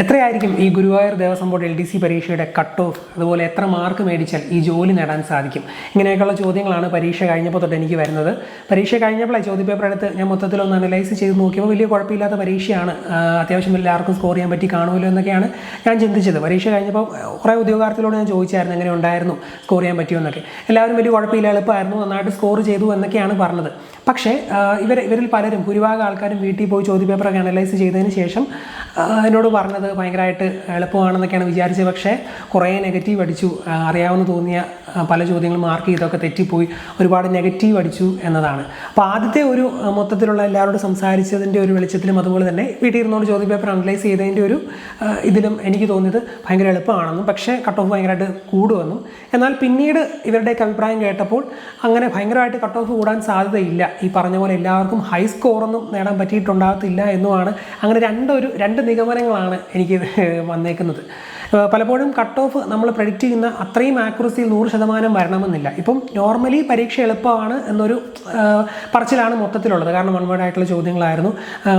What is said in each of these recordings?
എത്രയായിരിക്കും ഈ Guruvayur Devaswom board L D C പരീക്ഷയുടെ കട്ട് ഓഫ് അതുപോലെ എത്ര മാർക്ക് മേടിച്ചാൽ ഈ ജോലി നേടാൻ സാധിക്കും? ഇങ്ങനെയൊക്കെയുള്ള ചോദ്യങ്ങളാണ് പരീക്ഷ കഴിഞ്ഞപ്പോൾ തൊട്ട് എനിക്ക് വരുന്നത്. പരീക്ഷ കഴിഞ്ഞപ്പോഴേ ചോദ്യപേപ്പർ എടുത്ത് ഞാൻ മൊത്തത്തിലൊന്ന് അനലൈസ് ചെയ്ത് നോക്കിയപ്പോൾ വലിയ കുഴപ്പമില്ലാത്ത പരീക്ഷയാണ്. അത്യാവശ്യം എല്ലാവർക്കും സ്കോർ ചെയ്യാൻ പറ്റി കാണുമല്ലോ എന്നൊക്കെയാണ് ഞാൻ ചിന്തിച്ചത്. പരീക്ഷ കഴിഞ്ഞപ്പോൾ കുറേ ഉദ്യോഗാർത്ഥികളോട് ഞാൻ ചോദിച്ചായിരുന്നു എങ്ങനെ ഉണ്ടായിരുന്നു? സ്കോർ ചെയ്യാൻ പറ്റുമോ? എന്നൊക്കെ. എല്ലാവരും വലിയ കുഴപ്പമില്ല എളുപ്പമായിരുന്നു നന്നായിട്ട് സ്കോർ ചെയ്തു എന്നൊക്കെയാണ് പറഞ്ഞത്. പക്ഷേ ഇവർ ഇവരിൽ പലരും ഭൂരിഭാഗം ആൾക്കാരും വീട്ടിൽ പോയി ചോദ്യപേപ്പറൊക്കെ അനലൈസ് ചെയ്തതിന് ശേഷം എന്നോട് പറഞ്ഞത് ഭയങ്കരമായിട്ട് എളുപ്പമാണെന്നൊക്കെയാണ് വിചാരിച്ചത്. പക്ഷേ കുറേ നെഗറ്റീവ് അടിച്ചു. അറിയാവുന്ന തോന്നിയ പല ചോദ്യങ്ങളും മാർക്ക് ചെയ്തൊക്കെ തെറ്റിപ്പോയി. ഒരുപാട് നെഗറ്റീവ് അടിച്ചു എന്നതാണ്. അപ്പോൾ ആദ്യത്തെ ഒരു മൊത്തത്തിലുള്ള എല്ലാവരോടും സംസാരിച്ചതിന്റെ ഒരു വെളിച്ചത്തിലും അതുപോലെ തന്നെ വീട്ടിൽ ഇരുന്നോട് ചോദ്യപേപ്പർ അനലൈസ് ചെയ്തതിന്റെ ഒരു ഇതിലും എനിക്ക് തോന്നിയത് ഭയങ്കര എളുപ്പമാണെന്നും പക്ഷേ കട്ട് ഓഫ് ഭയങ്കരമായിട്ട് കൂടുമെന്നും. എന്നാൽ പിന്നീട് ഇവരുടെയൊക്കെ അഭിപ്രായം കേട്ടപ്പോൾ അങ്ങനെ ഭയങ്കരമായിട്ട് കട്ട് ഓഫ് കൂടാൻ സാധ്യതയില്ല. ഈ പറഞ്ഞ പോലെ എല്ലാവർക്കും ഹൈ സ്കോറൊന്നും നേടാൻ പറ്റിയിട്ടുണ്ടാകത്തില്ല എന്നുമാണ്. അങ്ങനെ രണ്ടൊരു രണ്ട് നിഗമനങ്ങളാണ് എനിക്ക് വന്നേക്കുന്നത്. പലപ്പോഴും കട്ട് ഓഫ് നമ്മൾ പ്രഡിക്റ്റ് ചെയ്യുന്ന അത്രയും ആക്യുറസിയിൽ നൂറ് ശതമാനം വരണമെന്നില്ല. ഇപ്പം നോർമലി പരീക്ഷ എളുപ്പമാണ് എന്നൊരു പറച്ചിലാണ് മൊത്തത്തിലുള്ളത്. കാരണം വൺ ആയിട്ടുള്ള ചോദ്യങ്ങളായിരുന്നു.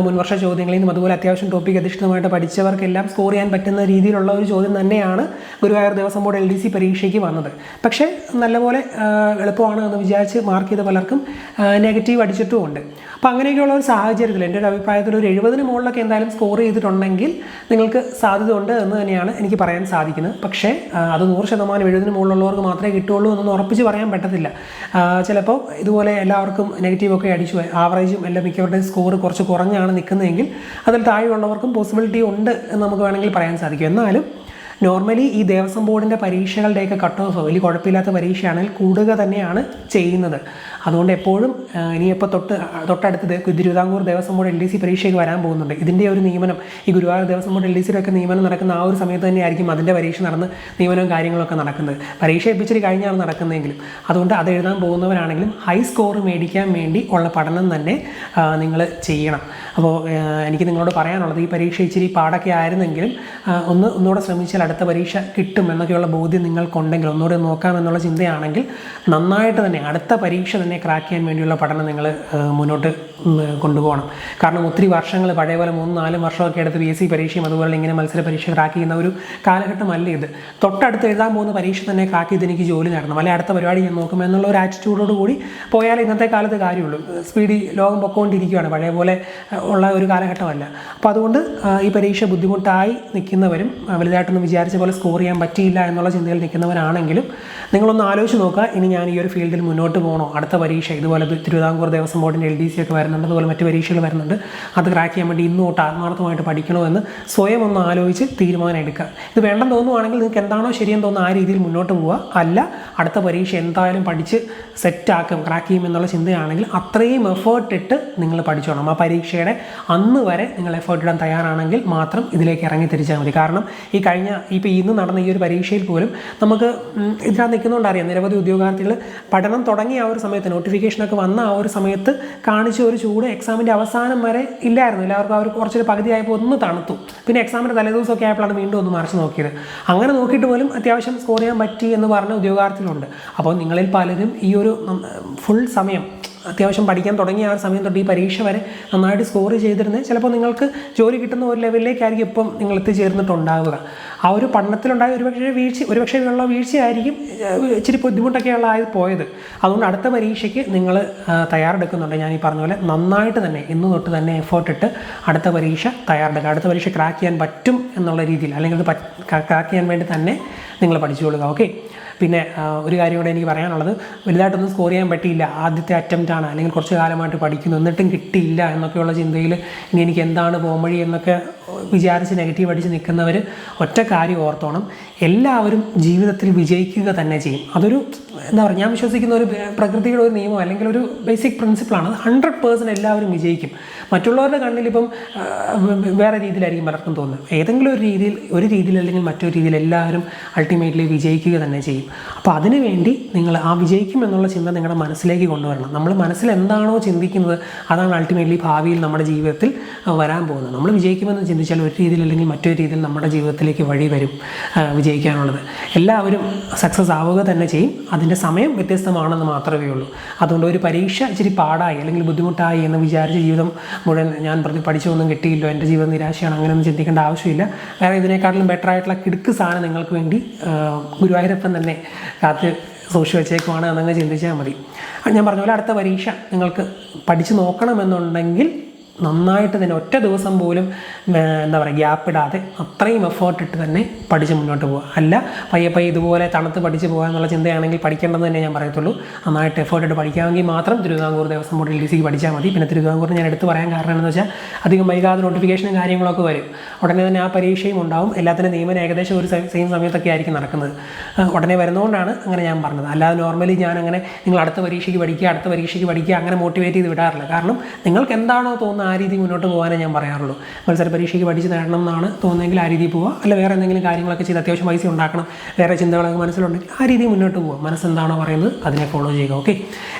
മുൻവർഷ ചോദ്യങ്ങളിൽ നിന്നും അതുപോലെ അത്യാവശ്യം ടോപ്പിക് അധിഷ്ഠിതമായിട്ട് പഠിച്ചവർക്കെല്ലാം സ്കോർ ചെയ്യാൻ പറ്റുന്ന രീതിയിലുള്ള ഒരു ചോദ്യം തന്നെയാണ് Guruvayur Devaswom board L D C പരീക്ഷയ്ക്ക് വന്നത്. പക്ഷേ നല്ലപോലെ എളുപ്പമാണ് എന്ന് വിചാരിച്ച് മാർക്ക് ചെയ്ത പലർക്കും നെഗറ്റീവ് അടിച്ചിട്ടുമുണ്ട് അപ്പോൾ അങ്ങനെയൊക്കെയുള്ള ഒരു സാഹചര്യത്തിൽ എന്റെ ഒരു അഭിപ്രായത്തിൽ ഒരു എഴുപതിന് മുകളിലൊക്കെ എന്തായാലും സ്കോർ ചെയ്തിട്ടുണ്ടെങ്കിൽ നിങ്ങൾക്ക് സാധ്യത ഉണ്ട് എന്ന് തന്നെയാണ് എനിക്ക് പറയാൻ സാധിക്കുന്നത് പക്ഷേ അത് നൂറ് ശതമാനം എഴുപതിന് മുകളിലുള്ളവർക്ക് മാത്രമേ കിട്ടുള്ളൂ എന്നൊന്നും ഉറപ്പിച്ച് പറയാൻ പറ്റത്തില്ല. ചിലപ്പോൾ ഇതുപോലെ എല്ലാവർക്കും നെഗറ്റീവൊക്കെ അടിച്ചു ആവറേജും എല്ലാം മിക്കവരുടെയും സ്കോർ കുറച്ച് കുറഞ്ഞാണ് നിൽക്കുന്നതെങ്കിൽ അതിൽ താഴെയുള്ളവർക്കും പോസിബിലിറ്റി ഉണ്ട് എന്ന് നമുക്ക് വേണമെങ്കിൽ പറയാൻ സാധിക്കും. എന്നാലും നോർമലി ഈ ദേവസ്വം ബോർഡിന്റെ പരീക്ഷകളുടെയൊക്കെ കട്ട് ഓഫ് വലിയ കുഴപ്പമില്ലാത്ത പരീക്ഷയാണെങ്കിൽ കൂടുക തന്നെയാണ് ചെയ്യുന്നത്. അതുകൊണ്ട് എപ്പോഴും ഇനിയിപ്പോൾ തൊട്ട് തൊട്ടടുത്ത് Thiruvithamkoor Devaswom board L D C പരീക്ഷയ്ക്ക് വരാൻ പോകുന്നുണ്ട്. ഇതിന്റെ ഒരു നിയമനം ഈ Guruvayur Devaswom board L D സിയിലൊക്കെ നിയമനം നടക്കുന്ന ആ ഒരു സമയത്ത് തന്നെയായിരിക്കും അതിന്റെ പരീക്ഷ നടന്ന് നിയമനവും കാര്യങ്ങളൊക്കെ നടക്കുന്നത്. പരീക്ഷ എപ്പിച്ചിട്ട് കഴിഞ്ഞാണ് നടക്കുന്നതെങ്കിലും. അതുകൊണ്ട് അത് എഴുതാൻ പോകുന്നവരാണെങ്കിലും ഹൈ സ്കോർ മേടിക്കാൻ വേണ്ടി ഉള്ള പഠനം തന്നെ നിങ്ങൾ ചെയ്യണം. അപ്പോൾ എനിക്ക് നിങ്ങളോട് പറയാനുള്ളത് ഈ പരീക്ഷ ഇച്ചിരി പാടൊക്കെ ആയിരുന്നെങ്കിലും ഒന്ന് ഒന്നുകൂടെ ശ്രമിച്ചാൽ അടുത്ത പരീക്ഷ കിട്ടും എന്നൊക്കെയുള്ള ബോധ്യം നിങ്ങൾക്കുണ്ടെങ്കിൽ ഒന്നുകൂടെ നോക്കാം എന്നുള്ള ചിന്തയാണെങ്കിൽ നന്നായിട്ട് തന്നെ അടുത്ത പരീക്ഷ തന്നെ ക്രാക്ക് ചെയ്യാൻ വേണ്ടിയുള്ള പഠനം നിങ്ങൾ മുന്നോട്ട് കൊണ്ടുപോകണം. കാരണം ഒത്തിരി വർഷങ്ങൾ പഴയപോലെ മൂന്ന് നാലും വർഷമൊക്കെ എടുത്ത് പി എസ് സി പരീക്ഷയും അതുപോലെ ഇങ്ങനെ മത്സര പരീക്ഷ ക്രാക്ക് ചെയ്യുന്ന ഒരു കാലഘട്ടമല്ല ഇത്. തൊട്ടടുത്ത് എഴുതാൻ പോകുന്ന പരീക്ഷ തന്നെ ക്രാക്ക് ചെയ്ത് എനിക്ക് ജോലി നേടണം അല്ലെങ്കിൽ അടുത്ത പരിപാടി ഞാൻ നോക്കും എന്നുള്ള ഒരു ആറ്റിറ്റ്യൂഡോട് കൂടി പോയാൽ ഇന്നത്തെ കാലത്ത് കാര്യമുള്ളൂ. സ്പീഡി ലോകം പൊക്കോണ്ടിരിക്കുകയാണ്. പഴയ പോലെ ഉള്ള ഒരു കാലഘട്ടമല്ല. അപ്പോൾ അതുകൊണ്ട് ഈ പരീക്ഷ ബുദ്ധിമുട്ടായി നിൽക്കുന്നവരും വലുതായിട്ടൊന്നും വലുതായിട്ടൊന്നും വിചാരിച്ച പോലെ സ്കോർ ചെയ്യാൻ പറ്റിയില്ല എന്നുള്ള ചിന്തയിൽ നിൽക്കുന്നവരാണെങ്കിലും നിങ്ങളൊന്ന് ആലോചിച്ച് നോക്കുക. ഇനി ഞാൻ ഈ ഒരു ഫീൽഡിൽ മുന്നോട്ട് പോകണോ? അടുത്ത പരീക്ഷ ഇതുപോലെ തിരുവിതാംകൂർ ദേവസ്വം ബോർഡിന്റെ എൽ ഡി സി ഒക്കെ വരുന്നുണ്ട് അതുപോലെ മറ്റ് പരീക്ഷകൾ വരുന്നുണ്ട്. അത് ക്രാക്ക് ചെയ്യാൻ വേണ്ടി ഇന്ന് തൊട്ട് ആത്മാർത്ഥമായിട്ട് പഠിക്കണമെന്ന് സ്വയം ഒന്ന് ആലോചിച്ച് തീരുമാനം എടുക്കുക. ഇത് വേണ്ടെന്ന് തോന്നുവാണെങ്കിൽ നിങ്ങൾക്ക് എന്താണോ ശരിയെന്ന് തോന്നുന്ന ആ രീതിയിൽ മുന്നോട്ട് പോവുക. അല്ല അടുത്ത പരീക്ഷ എന്തായാലും പഠിച്ച് സെറ്റാക്കും ക്രാക്ക് ചെയ്യും എന്നുള്ള ചിന്തയാണെങ്കിൽ അത്രയും എഫേർട്ട് ഇട്ട് നിങ്ങൾ പഠിച്ചോണം ആ പരീക്ഷയുടെ അന്ന് വരെ നിങ്ങൾ എഫേർട്ട് ഇടാൻ തയ്യാറാണെങ്കിൽ മാത്രം ഇതിലേക്ക് ഇറങ്ങി തിരിച്ചാൽ മതി. കാരണം ഈ കഴിഞ്ഞ ഇപ്പോൾ ഇന്ന് നടന്ന ഈ ഒരു പരീക്ഷയിൽ പോലും നമുക്ക് ഇതിനകത്ത് നിൽക്കുന്നതുകൊണ്ട് അറിയാം. നിരവധി ഉദ്യോഗാർത്ഥികൾ പഠനം തുടങ്ങിയ ആ ഒരു സമയത്ത് നോട്ടിഫിക്കേഷനൊക്കെ വന്ന ആ ഒരു സമയത്ത് കാണിച്ച ഒരു ചൂട് എക്സാമിന്റെ അവസാനം വരെ ഇല്ലായിരുന്നു. എല്ലാവർക്കും അവർ കുറച്ചൊരു കുറച്ചൊരു പകുതിയായപ്പോൾ ഒന്ന് തണുത്തു. പിന്നെ എക്സാമിന്റെ തലേദിവസമൊക്കെ ആയപ്പോഴാണ് വീണ്ടും ഒന്ന് മറിച്ച് നോക്കിയത്. അങ്ങനെ നോക്കിയിട്ട് പോലും അത്യാവശ്യം സ്കോർ ചെയ്യാൻ പറ്റി എന്ന് പറഞ്ഞ ഉദ്യോഗാർത്ഥികളുണ്ട്. അപ്പോൾ നിങ്ങളിൽ പലരും ഈ ഒരു ഫുൾ സമയം അത്യാവശ്യം പഠിക്കാൻ തുടങ്ങിയ ആ സമയം തൊട്ട് ഈ പരീക്ഷ വരെ നന്നായിട്ട് സ്കോർ ചെയ്തിരുന്നത് ചിലപ്പോൾ നിങ്ങൾക്ക് ജോലി കിട്ടുന്ന ഒരു ലെവലിലേക്കായിരിക്കും ഇപ്പം നിങ്ങൾ എത്തിച്ചേർന്നിട്ടുണ്ടാവുക. ആ ഒരു പഠനത്തിലുണ്ടായ ഒരുപക്ഷെ വീഴ്ച ഒരുപക്ഷെ ഉള്ള വീഴ്ചയായിരിക്കും ഇച്ചിരി ബുദ്ധിമുട്ടൊക്കെയുള്ള ആയി പോയത്. അതുകൊണ്ട് അടുത്ത പരീക്ഷയ്ക്ക് നിങ്ങൾ തയ്യാറെടുക്കുന്നുണ്ട്. ഞാൻ ഈ പറഞ്ഞ പോലെ നന്നായിട്ട് തന്നെ ഇന്ന് തൊട്ട് തന്നെ എഫേർട്ട് ഇട്ട് അടുത്ത പരീക്ഷ തയ്യാറെടുക്കുക. അടുത്ത പരീക്ഷ ക്രാക്ക് ചെയ്യാൻ പറ്റും എന്നുള്ള രീതിയിൽ അല്ലെങ്കിൽ അത് ക്രാക്ക് ചെയ്യാൻ വേണ്ടി തന്നെ നിങ്ങൾ പഠിച്ചുകൊള്ളുക ഓക്കെ പിന്നെ ഒരു കാര്യം കൂടെ എനിക്ക് പറയാനുള്ളത്. വലുതായിട്ടൊന്നും സ്കോർ ചെയ്യാൻ പറ്റിയില്ല. ആദ്യത്തെ അറ്റംപ്റ്റ് ആണ്. അല്ലെങ്കിൽ കുറച്ച് കാലമായിട്ട് പഠിക്കുന്നു. എന്നിട്ടും കിട്ടിയില്ല എന്നൊക്കെയുള്ള ചിന്തയിൽ ഇനി എനിക്ക് എന്താണ് പോംവഴി എന്നൊക്കെ വിചാരിച്ച് നെഗറ്റീവ് അടിച്ച് നിൽക്കുന്നവർ ഒറ്റ കാര്യം ഓർത്തോണം. എല്ലാവരും ജീവിതത്തിൽ വിജയിക്കുക തന്നെ ചെയ്യും. അതൊരു എന്താ പറയുക ഞാൻ വിശ്വസിക്കുന്ന ഒരു പ്രകൃതിയുടെ ഒരു നിയമം അല്ലെങ്കിൽ ഒരു ബേസിക് പ്രിൻസിപ്പിളാണ് അത് ഹൺഡ്രഡ് പേഴ്സന്റ് എല്ലാവരും വിജയിക്കും. മറ്റുള്ളവരുടെ കണ്ണിൽ ഇപ്പം വേറെ രീതിയിലായിരിക്കും പലർക്കും തോന്നുന്നത്. ഏതെങ്കിലും ഒരു രീതിയിൽ ഒരു രീതിയിൽ അല്ലെങ്കിൽ മറ്റൊരു രീതിയിൽ എല്ലാവരും അൾട്ടിമേറ്റ്ലി വിജയിക്കുക തന്നെ ചെയ്യും. അപ്പോൾ അതിനു വേണ്ടി നിങ്ങൾ ആ വിജയിക്കും എന്നുള്ള ചിന്ത നിങ്ങളുടെ മനസ്സിലേക്ക് കൊണ്ടുവരണം. നമ്മൾ മനസ്സിൽ എന്താണോ ചിന്തിക്കുന്നത് അതാണ് അൾട്ടിമേറ്റ്ലി ഭാവിയിൽ നമ്മുടെ ജീവിതത്തിൽ വരാൻ പോകുന്നത്. നമ്മൾ വിജയിക്കുമെന്ന് ചിന്തിച്ചാൽ ഒരു രീതിയിൽ അല്ലെങ്കിൽ മറ്റൊരു രീതിയിൽ നമ്മുടെ ജീവിതത്തിലേക്ക് വഴി വരും വിജയിക്കാനുള്ളത്. എല്ലാവരും സക്സസ് ആവുക തന്നെ ചെയ്യും. അതിന്റെ സമയം വ്യത്യസ്തമാണെന്ന് മാത്രമേ ഉള്ളൂ. അതുകൊണ്ട് ഒരു പരീക്ഷ ഇച്ചിരി പാടായി അല്ലെങ്കിൽ ബുദ്ധിമുട്ടായി എന്ന് വിചാരിച്ച ജീവിതം മുഴുവൻ ഞാൻ പ്രതി പഠിച്ചൊന്നും കിട്ടിയില്ലോ എന്റെ ജീവിതം നിരാശയാണ് അങ്ങനെയൊന്നും ചിന്തിക്കേണ്ട ആവശ്യമില്ല. വേറെ ഇതിനേക്കാട്ടിലും ബെറ്റർ ആയിട്ടുള്ള കിടുക്ക് സാധനം നിങ്ങൾക്ക് വേണ്ടി ഗുരുവായൂരപ്പം തന്നെ കാത്ത് സൂക്ഷിച്ച് വെച്ചേക്കുവാണ് എന്നങ്ങ് ചിന്തിച്ചാൽ മതി. ഞാൻ പറഞ്ഞ പോലെ അടുത്ത പരീക്ഷ നിങ്ങൾക്ക് പഠിച്ചു നോക്കണമെന്നുണ്ടെങ്കിൽ നന്നായിട്ട് തന്നെ ഒറ്റ ദിവസം പോലും എന്താ പറയുക ഗ്യാപ്പ് ഇടാതെ അത്രയും എഫേർട്ട് ഇട്ട് തന്നെ പഠിച്ച് മുന്നോട്ട് പോകുക അല്ല പയ്യെ പയ്യെ ഇതുപോലെ തണുത്ത് പഠിച്ച് പോകുക എന്നുള്ള ചിന്തയാണെങ്കിൽ പഠിക്കേണ്ടെന്ന് തന്നെ ഞാൻ പറയത്തുള്ളൂ. നന്നായിട്ട് എഫേർട്ട് ഇട്ട് പഠിക്കാമെങ്കിൽ മാത്രം Thiruvithamkoor Devaswom board L D സിക്ക് പഠിച്ചാൽ മതി. പിന്നെ തിരുവിതാംകൂർ ഞാൻ എടുത്ത് പറയാൻ കാരണം എന്ന് വെച്ചാൽ അധികം വൈകാതെ നോട്ടിഫിക്കേഷനും കാര്യങ്ങളൊക്കെ വരും. ഉടനെ തന്നെ ആ പരീക്ഷയും ഉണ്ടാവും. എല്ലാത്തിന്റെ നിയമനം ഏകദേശം ഒരു സെയിം സമയത്തൊക്കെ ആയിരിക്കും നടക്കുന്നത്. ഉടനെ വരുന്നതുകൊണ്ടാണ് അങ്ങനെ ഞാൻ പറഞ്ഞത്. അല്ലാതെ നോർമലി ഞാൻ അങ്ങനെ നിങ്ങൾ അടുത്ത പരീക്ഷയ്ക്ക് പഠിക്കുക അടുത്ത പരീക്ഷയ്ക്ക് പഠിക്കുക അങ്ങനെ മോട്ടിവേറ്റ് ചെയ്ത് വിടാറില്ല. കാരണം നിങ്ങൾക്ക് എന്താണോ തോന്നുന്നത് ആ രീതി മുന്നോട്ട് പോകാനേ ഞാൻ പറയാറുള്ളൂ. മത്സര പരീക്ഷയ്ക്ക് പഠിച്ച് നേടണം എന്നാണ് തോന്നുന്നെങ്കിൽ ആ രീതിയിൽ പോവുക. അല്ല വേറെ എന്തെങ്കിലും കാര്യങ്ങളൊക്കെ ചെയ്ത് അത്യാവശ്യം പൈസ ഉണ്ടാക്കണം. വേറെ ചിന്തകളൊക്കെ മനസ്സിലുണ്ടെങ്കിൽ ആ രീതി മുന്നോട്ട് പോവുക. മനസ്സെന്താണോ പറയുന്നത് അതിനെ ഫോളോ ചെയ്യുക ഓക്കെ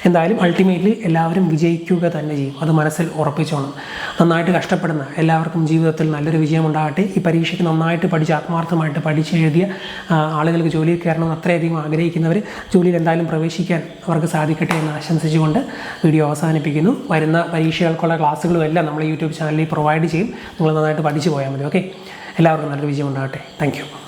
എന്തായാലും അൾട്ടിമേറ്റ്ലി എല്ലാവരും വിജയിക്കുക തന്നെ ചെയ്യും. അത് മനസ്സിൽ ഉറപ്പിച്ചോണം. നന്നായിട്ട് കഷ്ടപ്പെടുന്ന എല്ലാവർക്കും ജീവിതത്തിൽ നല്ലൊരു വിജയം ഉണ്ടാകട്ടെ ഈ പരീക്ഷയ്ക്ക് നന്നായിട്ട് പഠിച്ച് ആത്മാർത്ഥമായിട്ട് പഠിച്ച് എഴുതിയ ആളുകൾക്ക് ജോലിയിൽ കയറണമെന്ന് അത്രയധികം ആഗ്രഹിക്കുന്നവർ ജോലിയിൽ എന്തായാലും പ്രവേശിക്കാൻ അവർക്ക് സാധിക്കട്ടെ എന്ന് ആശംസിച്ചുകൊണ്ട് വീഡിയോ അവസാനിപ്പിക്കുന്നു. വരുന്ന പരീക്ഷകൾക്കുള്ള ക്ലാസ്സുകളും എല്ലാം നമ്മൾ യൂട്യൂബ് ചാനലിൽ പ്രൊവൈഡ് ചെയ്യും. നിങ്ങൾ നന്നായിട്ട് പഠിച്ചു പോയാൽ മതി. ഓക്കെ? എല്ലാവർക്കും നല്ലൊരു വിജയം ഉണ്ടാകട്ടെ. താങ്ക്